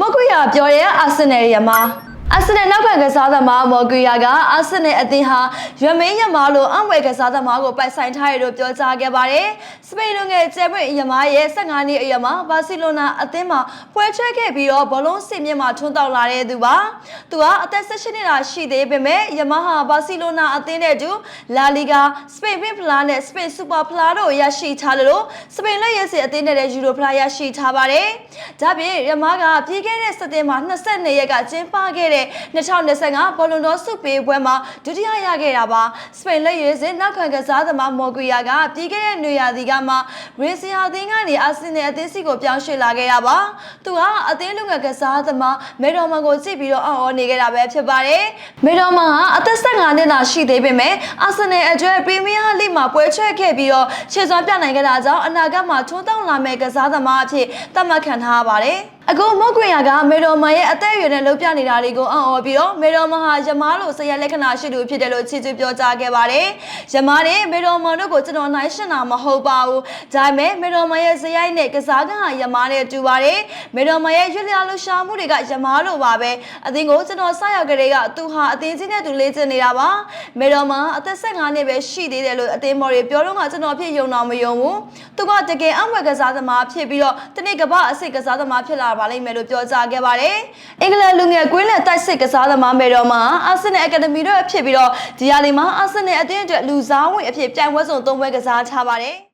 မော်ဂွေယာပြောတဲ့အာဆင်နယ်ရမှာ အာဆင်နယ်နောက်ခံကစားသမားမော်ဂွေယာကအာဆင်နယ်အသင်းဟာရွမင်းရမားလိုအံဝယ်ကစားသမားကိုပိုက်ဆိုင်ထားရလို့ပြောကြားခဲ့ပါတယ်။စပိန်လူငယ်ကျဲပွင့်ရမားရဲ့15နှစ်အရွယ်မှာဘာစီလိုနာအသင်းမှာပွဲထွက်ခဲ့ပြီးတော့ဘောလုံးစင်မြင့်မှာထွန်းတောက်လာတဲ့သူပါ။သူကအသက်16နှစ်သာရှိသေးပေမဲ့ရမားဟာဘာစီလိုနာအသင်းနဲ့အတူလာလီဂါစပိန်ပင်ဖလားနဲ့စပိန်စူပါဖလားတို့ရရှိထားတယ်လို့စပိန်လက်ရစီအသင်းနဲ့လည်းယူရိုဖလားရရှိထားပါတယ်။ဒါပြင်ရမားကပြီးခဲ့တဲ့စက်တင်ဘာ22ရက်ကကျင်းပခဲ့တဲ့2025ဘောလုံးတော်စုပေးပွဲမှာဒုတိယရခဲ့တာပါ။စပိန်လက်ရစီနောက်ခံကစားသမားမော်ဂွီယာကပြီးခဲ့တဲ့နွေရာသီကမှရေစီယာအသင်းကနေအာဆင်နယ်အသင်းစီကိုပြောင်းရွှေ့လာခဲ့တာပါ။သူကအသင်းလူငယ်ကစားသမားမေတော်မန်ကိုကြည့်ပြီးတော့အော်နေခဲ့တာပဲဖြစ်ပါတယ်။မေတော်မန်ကအသက်15နှစ်သာရှိသေးပေမဲ့အာဆင်နယ်အတွက်ပရီးမီးယားလိမှာပွဲထွက်ခဲ့ပြီးတော့ခြေစွမ်းပြနိုင်ခဲ့တာကြောင့်အနာဂတ်မှာထွန်းတောင်းလာမယ့်ကစားသမားအဖြစ်သတ်မှတ်ခံထားရပါတယ်။ အခုမုတ်ခွင်ရကမေတော်မန်ရဲ့အသက်အရွယ်နဲ့လှုပ်ပြနေတာတွေကိုအံ့ဩပြီးတော့မေတော်မန်ဟာယမားလိုဆရာလက္ခဏာရှိသူဖြစ်တယ်လို့ချီးကျူးပြောကြားခဲ့ပါတယ်။ယမားနဲ့မေတော်မန်တို့ကိုကျွန်တော်နိုင်ရှင်းတာမဟုတ်ပါဘူး။ဒါပေမဲ့မေတော်မန်ရဲ့ဇယိုက်နဲ့ကစားကံဟာယမားနဲ့တူပါတယ်။မေတော်မန်ရဲ့ရွက်လျာလှရှာမှုတွေကယမားလိုပါပဲ။အသင်းကိုကျွန်တော်ဆက်ရောက်ကလေးကသူဟာအသင်းချင်းနဲ့သူလေ့ကျင့်နေတာပါ။မေတော်မန်အသက်15နှစ်ပဲရှိသေးတယ်လို့အသင်းမော်တွေပြောတော့ကကျွန်တော်ဖြစ်ယုံတော့မယုံဘူး။သူကတကယ်အံ့ဝယ်ကစားသမားဖြစ်ပြီးတော့တနေ့ကပ္ပအစိတ်ကစားသမားဖြစ်လာပါလိမ့်မယ်လို့ပြောကြားခဲ့ပါတယ်။အင်္ဂလန်လူငယ်ကွင်းလန်တိုက်စစ်ကစားသမားမယ်တော်မှာအာဆင်နယ်အကယ်ဒမီတို့ဖြစ်ပြီးတော့ဒီယာလီမှာအာဆင်နယ်အသင်းအတွက်လူစားဝင်အဖြစ်ပြိုင်ပွဲစုံ၃ပွဲကစားထားပါတယ်။